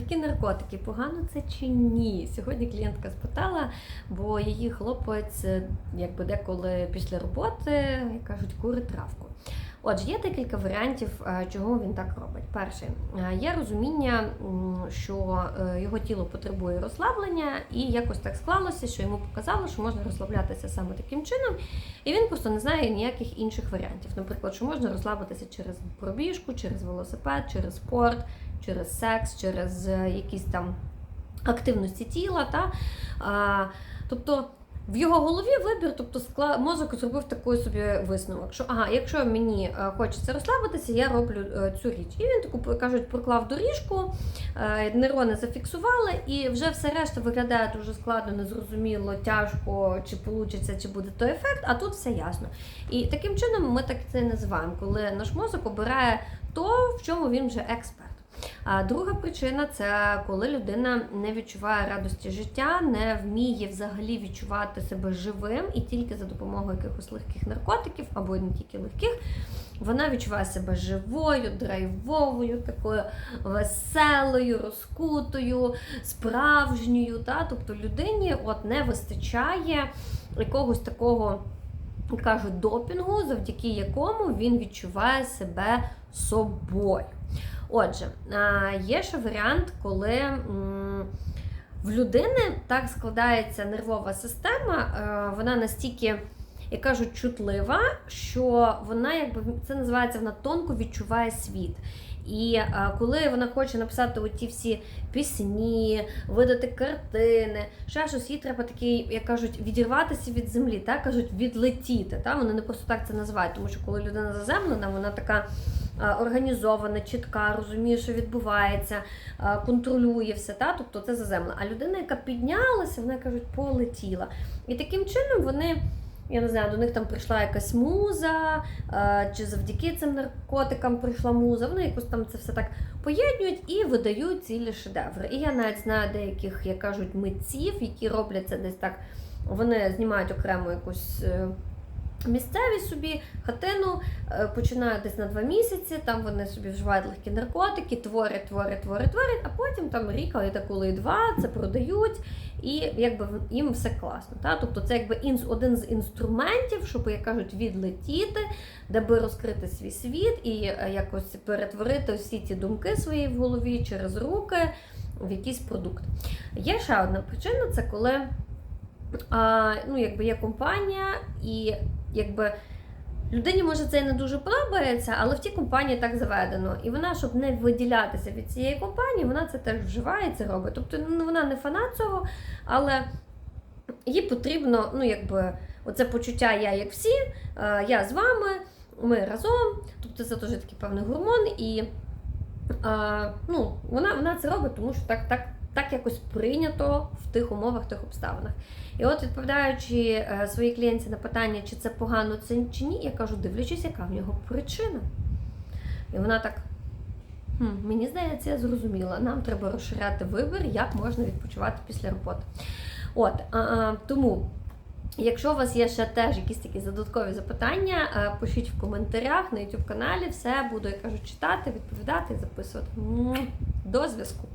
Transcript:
Такі наркотики, погано це чи ні? Сьогодні клієнтка спитала, бо її хлопець, е, якби деколи після роботи, кажуть, курить травку. Отже, є декілька варіантів, е, чого він так робить. Перший, е, є розуміння, що е, його тіло потребує розслаблення, і якось так склалося, що йому показало, що можна розслаблятися саме таким чином, і він просто не знає ніяких інших варіантів. Наприклад, що можна розслабитися через пробіжку, через велосипед, через спорт, через секс, через е, якісь там активності тіла. Та? А, тобто в його голові вибір, тобто скла... мозок зробив такий собі висновок, що ага, якщо мені е, хочеться розслабитися, я роблю е, цю річ. І він таку кажуть, проклав доріжку, нейрони зафіксували, і вже все решта виглядає дуже складно, незрозуміло, тяжко, чи получиться, чи буде той ефект, а тут все ясно. І таким чином ми так це називаємо, коли наш мозок обирає то, в чому він вже експерт. А друга причина це коли людина не відчуває радості життя, не вміє взагалі відчувати себе живим і тільки за допомогою якихось легких наркотиків або не тільки легких, вона відчуває себе живою, драйвовою, такою веселою, розкутою, справжньою. Та? Тобто людині от не вистачає якогось такого. Кажуть, допінгу, завдяки якому він відчуває себе собою. Отже, є ще варіант, коли в людини так складається нервова система, е, вона настільки, як кажуть, чутлива, що вона, якби це називається, вона тонко відчуває світ. І е, коли вона хоче написати оті всі пісні, видати картини, ще щось, їй треба такий, як кажуть, відірватися від землі, так кажуть, відлетіти. Та? Вони не просто так це називають, тому що коли людина заземлена, вона така організована, чітка, розуміє, що відбувається, е, контролює все. Та? Тобто це заземлена. А людина, яка піднялася, вона кажуть, полетіла. І таким чином вони. Я не знаю, до них там прийшла якась муза, е, чи завдяки цим наркотикам прийшла муза. Вони якось там це все так поєднують і видають цілі шедеври. І я навіть знаю деяких, як кажуть, митців, які роблять це десь так. Вони знімають окремо якусь. Місцеві собі хатину е, починають десь на два місяці, там вони собі вживають легкі наркотики, творять, творять, творять, творять, а потім там рік, а деколи і два це продають, і якби їм все класно. Та? Тобто це якби інс- один з інструментів, щоб, як кажуть, відлетіти, даби розкрити свій світ і е, якось перетворити всі ті думки свої в голові через руки в якийсь продукт. Є ще одна причина, це коли а, ну, якби є компанія, і якби людині може це і не дуже подобається, але в тій компанії так заведено. І вона, щоб не виділятися від цієї компанії, вона це теж вживає, це робить. Тобто ну, вона не фанат цього, але їй потрібно, ну, якби, оце почуття я як всі, е, я з вами, ми разом. Тобто це теж такий певний гормон, і е, ну, вона, вона це робить, тому що так, так, так якось прийнято в тих умовах, тих обставинах. І от відповідаючи е, своїй клієнтці на питання, чи це погано це чи ні, я кажу, дивлячись, яка в нього причина. І вона так. «Хм, Мені здається, я зрозуміла. Нам треба розширяти вибір, як можна відпочивати після роботи. От а, а, тому, якщо у вас є ще теж якісь такі додаткові запитання, е, пишіть в коментарях на YouTube каналі. Все буду, я кажу, читати, відповідати і записувати. До зв'язку.